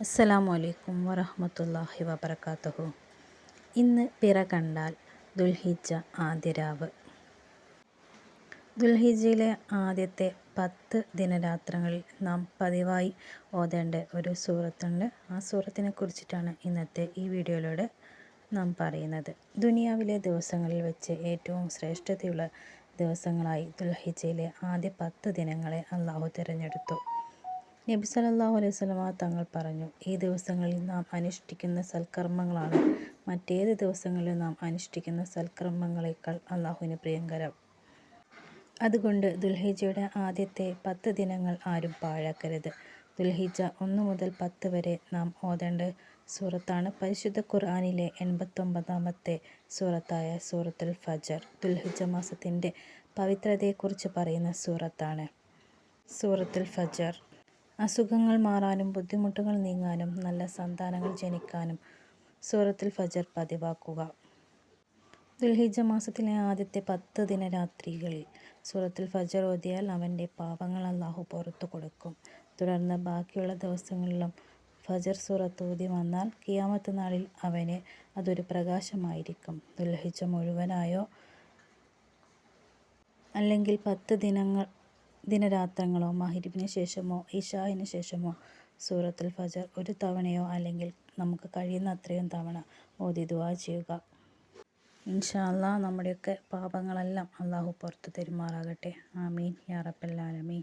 അസ്സലാമു അലൈക്കും വറഹ്മത്തുള്ളാഹി വബറകാതുഹു ഇന്ന് പിറ കണ്ടാൽ ദുൽഹിജ ആദ്യ രാവ്. ദുൽഹിജ്ജയിലെ ആദ്യത്തെ പത്ത് ദിനരാത്രങ്ങളിൽ നാം പതിവായി ഓതേണ്ട ഒരു സൂറത്തുണ്ട്. ആ സൂറത്തിനെ കുറിച്ചിട്ടാണ് ഇന്നത്തെ ഈ വീഡിയോയിലൂടെ നാം പറയുന്നത്. ദുനിയാവിലെ ദിവസങ്ങളിൽ വെച്ച് ഏറ്റവും ശ്രേഷ്ഠതയുള്ള ദിവസങ്ങളായി ദുൽഹിജയിലെ ആദ്യ പത്ത് ദിനങ്ങളെ അള്ളാഹു തിരഞ്ഞെടുത്തു. നബി സല്ലല്ലാഹു അലൈഹി വസല്ലമ തങ്ങൾ പറഞ്ഞു ഈ ദിവസങ്ങളിൽ നാം അനുഷ്ഠിക്കുന്ന സൽക്കർമ്മങ്ങളാണ്. മറ്റേത് ദിവസങ്ങളിലും നാം അനുഷ്ഠിക്കുന്ന സൽക്കർമ്മങ്ങളേക്കാൾ അള്ളാഹുവിന് പ്രിയങ്കരം. അതുകൊണ്ട് ദുൽഹിജയുടെ ആദ്യത്തെ പത്ത് ദിനങ്ങൾ ആരും പാഴാക്കരുത്. ദുൽഹിജ ഒന്ന് മുതൽ പത്ത് വരെ നാം ഓതേണ്ട സൂറത്താണ് പരിശുദ്ധ ഖുർആനിലെ എൺപത്തൊമ്പതാമത്തെ സൂറത്തായ സൂറത്തുൽ ഫജർ. ദുൽഹിജ മാസത്തിന്റെ പവിത്രതയെക്കുറിച്ച് പറയുന്ന സൂറത്താണ് സൂറത്തുൽ ഫജർ. അസുഖങ്ങൾ മാറാനും ബുദ്ധിമുട്ടുകൾ നീങ്ങാനും നല്ല സന്താനങ്ങൾ ജനിക്കാനും സൂറത്തുൽ ഫജർ പതിവാക്കുക. ദുൽഹിജ മാസത്തിലെ ആദ്യത്തെ പത്ത് ദിന രാത്രികളിൽ സൂറത്തുൽ ഫജർ ഓതിയാൽ അവന്റെ പാപങ്ങൾ അള്ളാഹു പുറത്തു കൊടുക്കും. തുടർന്ന് ബാക്കിയുള്ള ദിവസങ്ങളിലും ഫജർ സൂറത്ത് ഊതി വന്നാൽ കിയാമത്ത് നാളിൽ അവന് അതൊരു പ്രകാശമായിരിക്കും. ദുൽഹിജ മുഴുവനായോ? അല്ലെങ്കിൽ പത്ത് ദിനങ്ങൾ ദിനരാത്രങ്ങളോ മഹരിബിന് ശേഷമോ ഇഷാഹിന് ശേഷമോ സൂറത്തുൽ ഫജർ ഒരു തവണയോ അല്ലെങ്കിൽ നമുക്ക് കഴിയുന്ന അത്രയും തവണ ഓതി ദുആ ചെയ്യുക. ഇൻഷാ അല്ലാ നമ്മുടെയൊക്കെ പാപങ്ങളെല്ലാം അള്ളാഹു പുറത്ത് തരുമാറാകട്ടെ. ആമീൻ. യാ റബ്ബൽ ആലമീൻ.